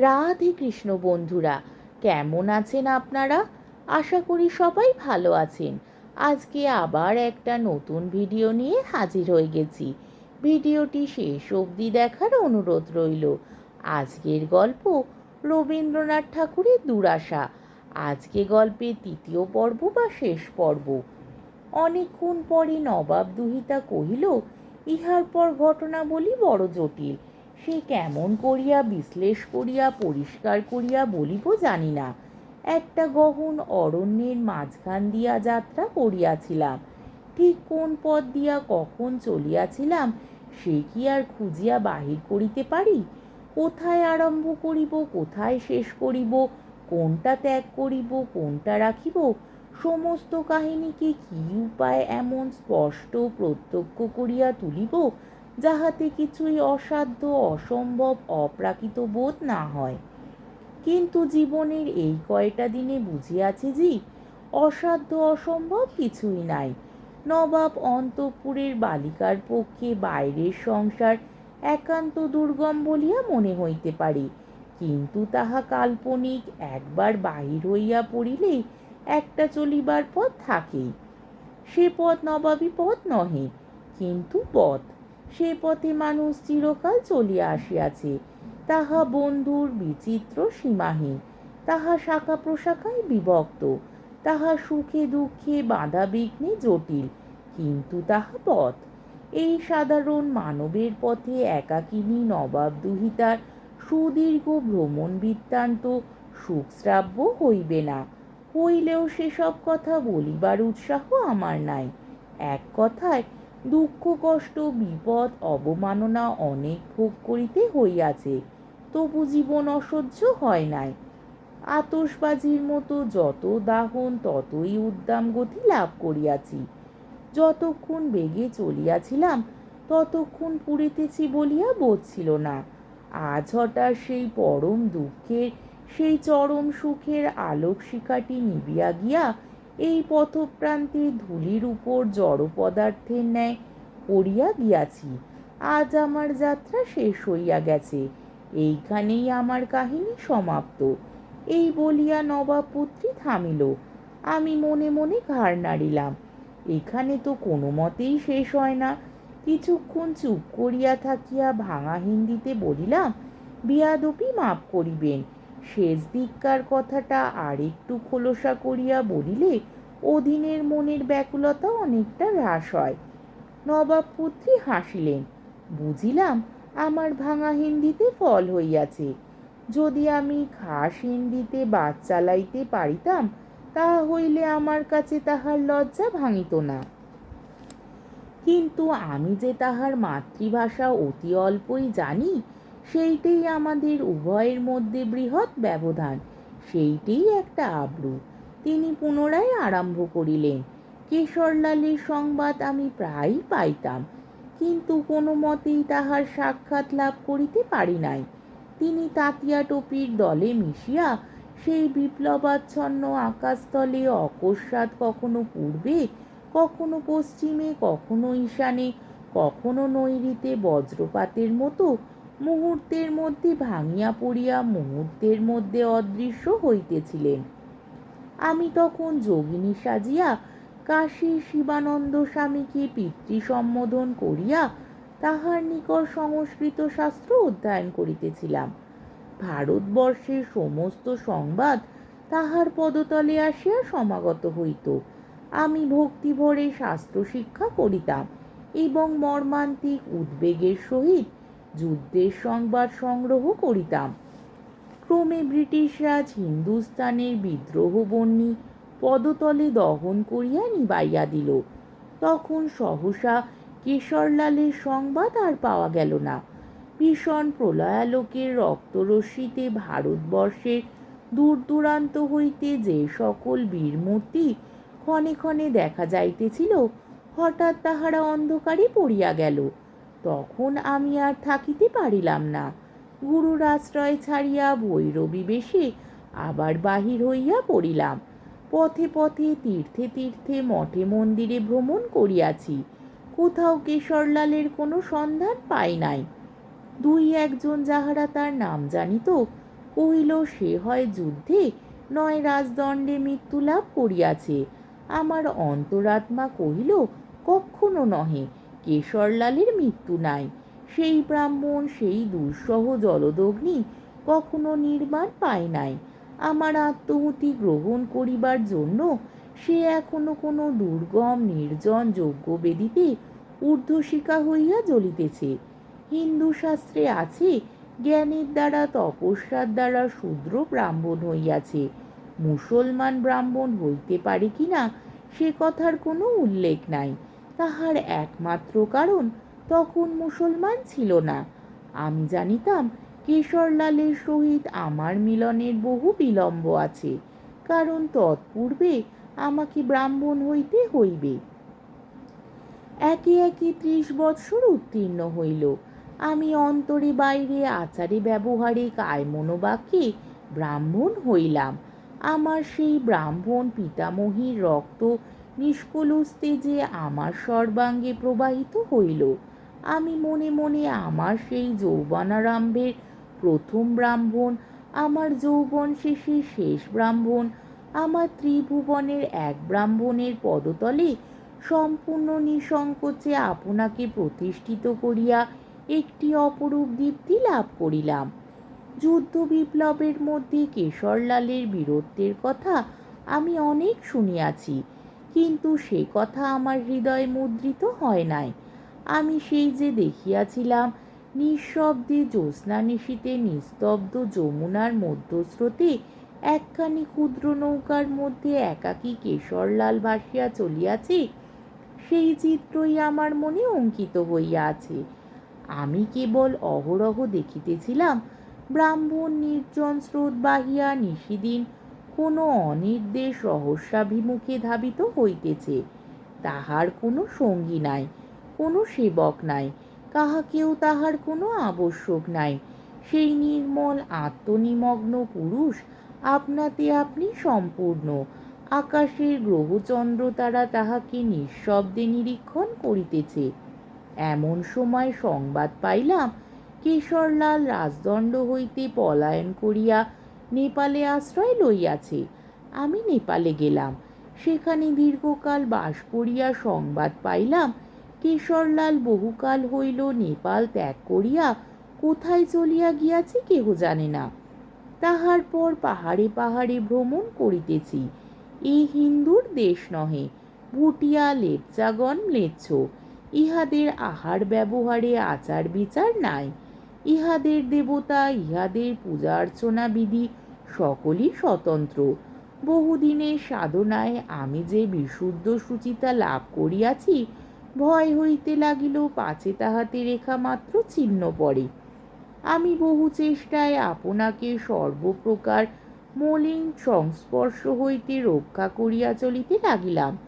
রাধে কৃষ্ণ বন্ধুরা, কেমন আছেন আপনারা? আশা করি সবাই ভালো আছেন। আজকে আবার একটা নতুন ভিডিও নিয়ে হাজির হয়ে গেছি। ভিডিওটি শেষ অবধি দেখার অনুরোধ রইল। আজকের গল্প রবীন্দ্রনাথ ঠাকুরের দুরাশা। আজকে গল্পের তৃতীয় পর্ব বা শেষ পর্ব। অনেকক্ষণ পরে নবাব দুহিতা কহিল, ইহার পর ঘটনা বলি বড় জটিল। সে কেমন করিয়া বিশ্লেষ করিয়া, পরিষ্কার করিয়া বলিব জানি না। একটা গহন অরণ্যের মাঝখান দিয়া যাত্রা করিয়াছিলাম। ঠিক কোন পথ দিয়া কখন চলিয়াছিলাম, সে কি আর খুঁজিয়া বাহির করিতে পারি? কোথায় আরম্ভ করিব, কোথায় শেষ করিব, কোনটা ত্যাগ করিব, কোনটা রাখিব? সমস্ত কাহিনীকে কি উপায় এমন স্পষ্ট প্রত্যক্ষ করিয়া তুলিব? যাহাতে কিছুই অসাধ্য, অসম্ভব, অপ্রাকৃত বোধ না হয়। কিন্তু জীবনের এই কয়টা দিনে বুঝিয়াছি যে, অসাধ্য, অসম্ভব কিছুই নাই। নবাব অন্তঃপুরের বালিকার পক্ষে বাইরের সংসার একান্ত দুর্গম বলিয়া মনে হইতে পারে। কিন্তু তাহা কাল্পনিক একবার বাহির হইয়া পড়িলেই একটা চলিবার পথ থাকেই। সে পথ নবাবী পথ নহে, কিন্তু পথ। সে পথে মানুষ চিরকাল চলিয়া আসিয়াছে। তাহা বন্ধুর বিচিত্র সীমাহীন, তাহা শাখা প্রশাখায় বিভক্ত, তাহা সুখে দুঃখে বাধা বিঘ্নে জটিল, কিন্তু তাহা পথ। এই সাধারণ মানবের পথে একাকিনী নবাব দুহিতার সুদীর্ঘ ভ্রমণ বৃত্তান্ত সুখশ্রাব্য হইবে না। হইলেও সেসব কথা বলিবার উৎসাহ আমার নাই। এক কথায় দুঃখ, কষ্ট, বিপদ, অবমাননা অনেক ভোগ করিতে হইয়াছে, তবু জীবন অসহ্য হয় নাই। আতসবাজির মতো যত দাহন, ততই উদ্দাম গতি লাভ করিয়াছি। যতক্ষণ বেগে চলিয়াছিলাম, ততক্ষণ পুড়িতেছি বলিয়া বোধ ছিল না। আজ হঠাৎ সেই পরম দুঃখের, সেই চরম সুখের আলোক শিখাটি নিবিয়া গিয়া এই পথপ্রান্তে ধুলির উপর জড় পদার্থের ন্যায় পড়িয়া গিয়াছি। আজ আমার যাত্রা শেষ হইয়া গেছে। এইখানেই আমার কাহিনী সমাপ্ত। এই বলিয়া নবাব পুত্রী থামিল। আমি মনে মনে ঘাড় নাড়িলাম। এখানে তো কোনো মতেই শেষ হয় না। কিছুক্ষণ চুপ করিয়া থাকিয়া ভাঙা হিন্দিতে বলিলাম, বিয়াদপি মাপ করিবেন। শেষ দিককার কথাটা আর একটু খোলসা করিয়া বলিলে, অধীনের মনের ব্যাকুলতা অনেকটা হ্রাস হয়। নবাবপুত্রী হাসিলেন, বুঝিলাম আমার ভাঙা হিন্দিতে ফল হইয়াছে। যদি আমি খাস হিন্দিতে বাদ চালাইতে পারিতাম তাহা হইলে আমার কাছে তাহার লজ্জা ভাঙিত না। কিন্তু আমি যে তাহার মাতৃভাষা অতি অল্পই জানি সেইটাই আমাদের উভয়ের মধ্যে বৃহৎ ব্যবধান। সেইটাই একটা আব্রু। তিনি পুনরায় আরম্ভ করিলেন। কেশরলালের সংবাদ আমি প্রায়ই পাইতাম, কিন্তু কোনো মতেই তাহার সাক্ষাৎ লাভ করিতে পারি নাই। তিনি তাঁতিয়া টপির দলে মিশিয়া সেই বিপ্লবাচ্ছন্ন আকাশতলে অকস্মাৎ কখনো পূর্বে, কখনো পশ্চিমে, কখনো ঈশানে, কখনো নৈরিতে বজ্রপাতের মতো মুহূর্তের মধ্যে ভাঙিয়া পড়িয়া মুহূর্তের মধ্যে অদৃশ্য হইতেছিলেন। আমি তখন যোগিনী সাজিয়া কাশী শিবানন্দ স্বামীকে পিতৃ সম্বোধন করিয়া তাহার নিকট সংস্কৃত শাস্ত্র অধ্যয়ন করিতেছিলাম। ভারতবর্ষের সমস্ত সংবাদ তাহার পদতলে আসিয়া সমাগত হইত। আমি ভক্তিভরে শাস্ত্র শিক্ষা করিতাম এবং মর্মান্তিক উদ্বেগের সহিত যুদ্ধের সংবাদ সংগ্রহ করিতাম। ক্রমে ব্রিটিশ রাজ হিন্দুস্তানের বিদ্রোহ বন্যী পদতলে দহন করিয়া নিবাইয়া দিল। তখন সহসা কেশরলালের সংবাদ আর পাওয়া গেল না। ভীষণ প্রলয়ালোকের রক্তরশ্মিতে ভারতবর্ষের দূর দূরান্ত হইতে যে সকল বীরমূর্তি ক্ষণে ক্ষণে দেখা যাইতেছিল, হঠাৎ তাহারা অন্ধকারে পড়িয়া গেল। তখন আমি আর থাকিতে পারিলাম না। গুরুর আশ্রয় ছাড়িয়া ভৈরবী বেশে আবার বাহির হইয়া পড়িলাম। পথে পথে, তীর্থে তীর্থে মঠে মন্দিরে ভ্রমণ করিয়াছি। কোথাও কেশরলালের কোনো সন্ধান পাই নাই। দুই একজন যাহারা তার নাম জানিত, কহিল, সে হয় যুদ্ধে নয় রাজদণ্ডে মৃত্যু লাভ করিয়াছে। আমার অন্তরাত্মা কহিল কখনো নহে। কেশরলালের মৃত্যু নাই। সেই ব্রাহ্মণ, সেই দুঃসহ জলদগ্নি কখনো নির্বাণ পায় নাই। আমার আত্মহুতি গ্রহণ করিবার জন্য সে এখনও কোনো দুর্গম, নির্জন যজ্ঞ বেদিতে ঊর্ধ্বশিকা হইয়া জ্বলিতেছে। হিন্দু শাস্ত্রে আছে, জ্ঞানের দ্বারা, তপস্যার দ্বারা শূদ্র ব্রাহ্মণ হইয়াছে। মুসলমান ব্রাহ্মণ হইতে পারে কিনা সে কথার কোনো উল্লেখ নাই। তাহার একমাত্র কারণ তখন মুসলমান ছিল না। আমি জানিতাম, কেশরলালের সহিত আমার মিলনের বহু বিলম্ব আছে, কারণ তৎপূর্বে আমাকে ব্রাহ্মণ হইতে হইবে। একে একে ত্রিশ বৎসর উত্তীর্ণ হইল। আমি অন্তরে বাইরে আচারে ব্যবহারে কায় মনোবাক্যে ব্রাহ্মণ হইলাম। আমার সেই ব্রাহ্মণ পিতামহীর রক্ত নিষ্কলুস্তে যে আমার সর্বাঙ্গে প্রবাহিত হইল। আমি মনে মনে আমার সেই যৌবনারম্ভের প্রথম ব্রাহ্মণ, আমার যৌবন শেষে শেষ ব্রাহ্মণ, আমার ত্রিভুবনের এক ব্রাহ্মণের পদতলে সম্পূর্ণ নিঃসংকোচে আপনাকে প্রতিষ্ঠিত করিয়া একটি অপরূপ দীপ্তি লাভ করিলাম। যুদ্ধ বিপ্লবের মধ্যে কেশরলালের বীরত্বের কথা আমি অনেক শুনিয়াছি। কিন্তু সে কথা আমার হৃদয়ে মুদ্রিত হয় নাই। আমি সেই যে দেখিয়াছিলাম, নিঃশব্দে জ্যোৎস্না নিশীতে নিস্তব্ধ যমুনার মধ্যস্রোতে একখানি ক্ষুদ্র নৌকার মধ্যে একাকী কেশরলাল ভাসিয়া চলিয়াছে, সেই চিত্রই আমার মনে অঙ্কিত হইয়া আছে। আমি কেবল অহরহ দেখিতেছিলাম, ব্রাহ্মণ নির্জন স্রোত বাহিয়া নিশিদিন কোনো অনির্দেশ রহস্যাভিমুখে ধাবিত হইতেছে। তাহার কোনো সঙ্গী নাই, কোনো সেবক নাই, কাহাকেও তাহার কোনো আবশ্যক নাই। সেই নির্মল আত্মনিমগ্ন পুরুষ আপনাতে আপনি সম্পূর্ণ। আকাশের গ্রহচন্দ্র তারা তাহাকে নিঃশব্দে নিরীক্ষণ করিতেছে। এমন সময় সংবাদ পাইলাম, কেশরলাল রাজদণ্ড হইতে পলায়ন করিয়া নেপালে আশ্রয় লইয়াছে। আমি নেপালে গেলাম। সেখানে দীর্ঘকাল বাস করিয়া সংবাদ পাইলাম, কেশরলাল বহুকাল হইল নেপাল ত্যাগ করিয়া কোথায় চলিয়া গিয়াছে কেহ জানে না। তাহার পর পাহাড়ে পাহাড়ে ভ্রমণ করিতেছি। এই হিন্দুর দেশ নহে, ভুটিয়া লেপচাগণ ম্লেচ্ছ। ইহাদের আহার ব্যবহারে আচার বিচার নাই। ইহাদের দেবতা, ইহাদের পূজা অর্চনা বিধি সকলই স্বতন্ত্র। বহুদিনের সাধনায় আমি যে বিশুদ্ধ সুচিতা লাভ করিয়াছি, ভয় হইতে লাগিল পাছে তাহাতে রেখা মাত্র চিহ্ন পড়ে। আমি বহু চেষ্টায় আপনাকে সর্বপ্রকার মলিন সংস্পর্শ হইতে রক্ষা করিয়া চলিতে লাগিলাম।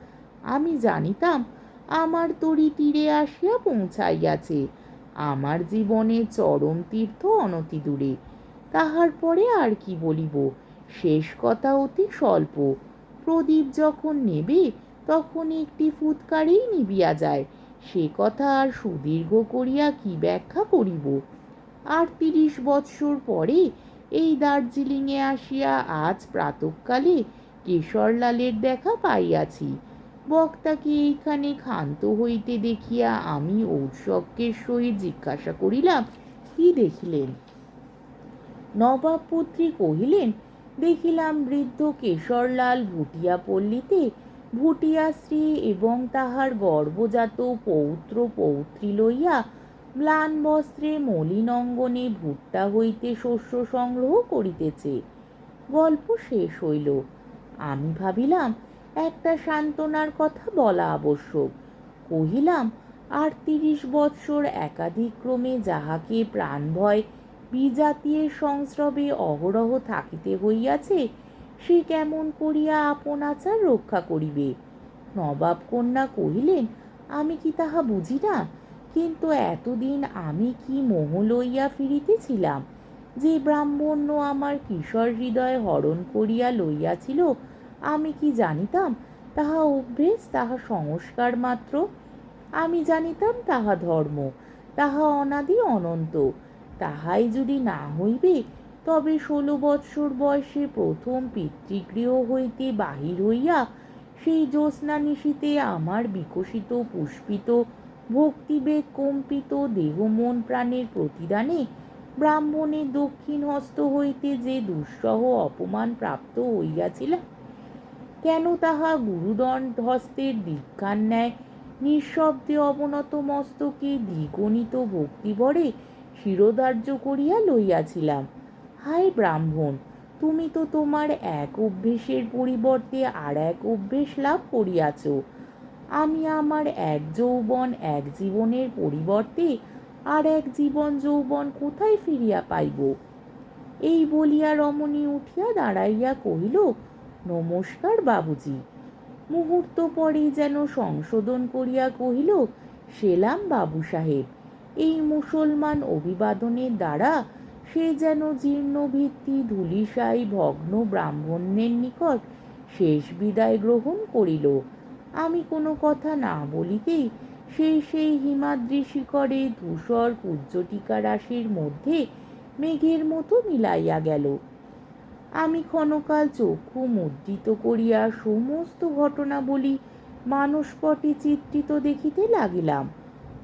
আমি জানিতাম, আমার তরি তীরে আসিয়া পৌঁছাইয়াছে। আমার জীবনে চরম তীর্থ অনতি দূরে। তাহার পরে আর কি বলিব? শেষ কথা অতি স্বল্প। প্রদীপ যখন নেবে, তখন একটি ফুৎকারেই নিবিয়া যায়। সে কথা আর সুদীর্ঘ করিয়া কি ব্যাখ্যা করিব? আর তিরিশ বৎসর পরে এই দার্জিলিংয়ে আসিয়া আজ প্রাতকালে কেশরলালের দেখা পাইয়াছি। বক্তাকে এইখানে ক্ষান্ত হইতে দেখিয়া আমি ঔৎসক্যের সহিত জিজ্ঞাসা করিলাম, কি দেখিলেন? নবাব পুত্রী কহিলেন, দেখিলাম বৃদ্ধ কেশরলাল ভুটিয়া পল্লীতে ভুটিয়া স্ত্রী এবং তাহার গর্ভজাত পৌত্র পৌত্রী লইয়া ম্লান বস্ত্রে মলিন অঙ্গনে ভুট্টা হইতে শস্য সংগ্রহ করিতেছে। গল্প শেষ হইল। আমি ভাবিলাম একটা সান্ত্বনার কথা বলা আবশ্যক। কহিলাম, আর তিরিশ বৎসর একাধিক্রমে যাহাকে প্রাণভয় বিজাতীয় সংস্রবে অহরহ থাকিতে হইয়াছে, সে কেমন করিয়া আপন আচার রক্ষা করিবে? নবাব কন্যা কহিলেন, আমি কি তাহা বুঝি না? কিন্তু এতদিন আমি কি মোহ লইয়া ফিরিতেছিলাম, যে ব্রাহ্মণ্য আমার কিশোর হৃদয় হরণ করিয়া লইয়াছিল আমি কি জানিতাম তাহা অভ্যেস, তাহা সংস্কার মাত্র? আমি জানিতাম তাহা ধর্ম, তাহা অনাদি অনন্ত। তাহাই যদি না হইবে, তবে ষোলো বৎসর বয়সে প্রথম পিতৃগৃহ হইতে বাহির হইয়া সেই জ্যোৎস্না নিশীতে আমার বিকশিত, পুষ্পিত, ভক্তিবেগ কম্পিত দেহ মন প্রাণের প্রতিদানে ব্রাহ্মণের দক্ষিণ হস্ত হইতে যে দুঃসহ অপমান প্রাপ্ত হইয়াছিলাম কেন তাহা গুরুদণ্ড হস্তের দীক্ষার ন্যায়? নিঃশব্দে অবনত মস্তকে দ্বিগণিত ভক্তিভরে শিরোধার্য করিয়া লইয়াছিলাম। হায় ব্রাহ্মণ, তুমি তো তোমার এক অভ্যেসের পরিবর্তে আর এক অভ্যেস লাভ করিয়াছ। আমি আমার এক যৌবন, এক জীবনের পরিবর্তে আর এক জীবন যৌবন কোথায় ফিরিয়া পাইব? এই বলিয়া রমণী উঠিয়া দাঁড়াইয়া কহিল নমস্কার বাবুজি। মুহূর্ত পরেই যেন সংশোধন করিয়া কহিল, সেলাম বাবু সাহেব, এই মুসলমান অভিবাদনের দ্বারা সে যেন জীর্ণ ভিত্তি ধুলিসাই, ভগ্ন ব্রাহ্মণের নিকট শেষ বিদায় গ্রহণ করিল। আমি কোনো কথা না বলিতেই সেই সেই হিমাদ্রি শিখরে ধূসর কুজ্জটিকা রাশির মধ্যে মেঘের মতো মিলাইয়া গেল। আমি ক্ষণকাল চক্ষু মুদ্রিত করিয়া সমস্ত ঘটনা বলি মানসপটে চিত্রিত দেখিতে লাগিলাম।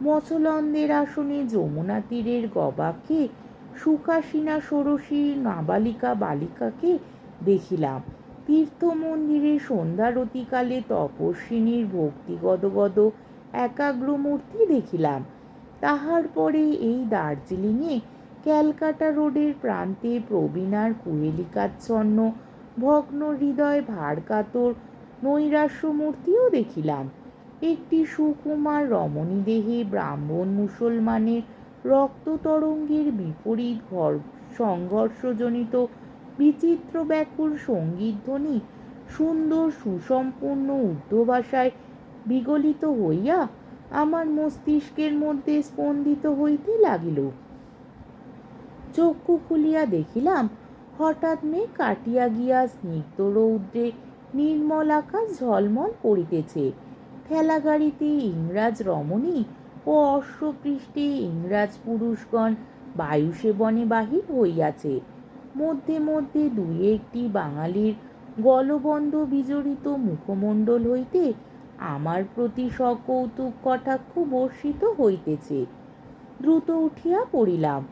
মচলন্দের আসনে যমুনা তীরের গবাকে সুখাসীনা ষোড়শী নাবালিকা বালিকাকে দেখিলাম। তীর্থ মন্দিরে সন্ধ্যারতিকালে তপস্বিনীর ভক্তিগদগদ একাগ্র মূর্তি দেখিলাম। তাহার পরে এই দার্জিলিংয়ে ক্যালকাটা রোডের প্রান্তে প্রবীণার কুহেলিকাচ্ছন্ন ভগ্ন হৃদয় ভারকাতর নৈরাশ্য মূর্তিও দেখিলাম। একটি সুকুমার রমণী দেহে ব্রাহ্মণ মুসলমানের রক্ত তরঙ্গের বিপরীত ঘর সংঘর্ষজনিত বিচিত্র ব্যাকুল সঙ্গীতধ্বনি সুন্দর সুসম্পূর্ণ উর্দুভাষায় বিগলিত হইয়া আমার মস্তিষ্কের মধ্যে স্পন্দিত হইতে লাগিল। চক্ষু খুলিয়া দেখিলাম। হঠাৎ মেঘ কাটিয়া গিয়া স্নিগ্ধ রৌদ্রে নির্মল আকাশ ঝলমল করিতেছে। ঠেলাগাড়িতে ইংরাজ রমণী ও অশ্বপৃষ্ঠে ইংরাজ পুরুষগণ বায়ু সেবনে বাহির হইয়াছে। মধ্যে মধ্যে দুই একটি বাঙালির গলবন্ধ বিজড়িত মুখমণ্ডল হইতে আমার প্রতি সকৌতুক কটাক্ষ বর্ষিত হইতেছে। দ্রুত উঠিয়া পড়িলাম।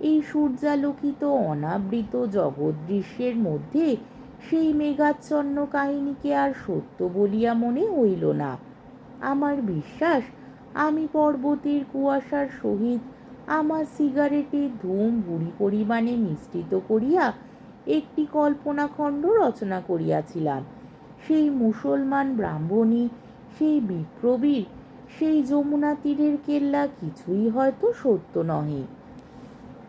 এই সূর্যালোকিত অনাবৃত জগৎ দৃশ্যের মধ্যে সেই মেঘাচ্ছন্ন কাহিনীকে আর সত্য বলিয়া মনে হইল না। আমার বিশ্বাস, আমি পর্বতের কুয়াশার সহিত আমার সিগারেটের ধূম বুড়ি পরিমাণে মিশ্রিত করিয়া একটি কল্পনাখণ্ড রচনা করিয়াছিলাম। সেই মুসলমান ব্রাহ্মণী, সেই বিপ্রবীর সেই যমুনা তীরের কেল্লা কিছুই হয়তো সত্য নহে।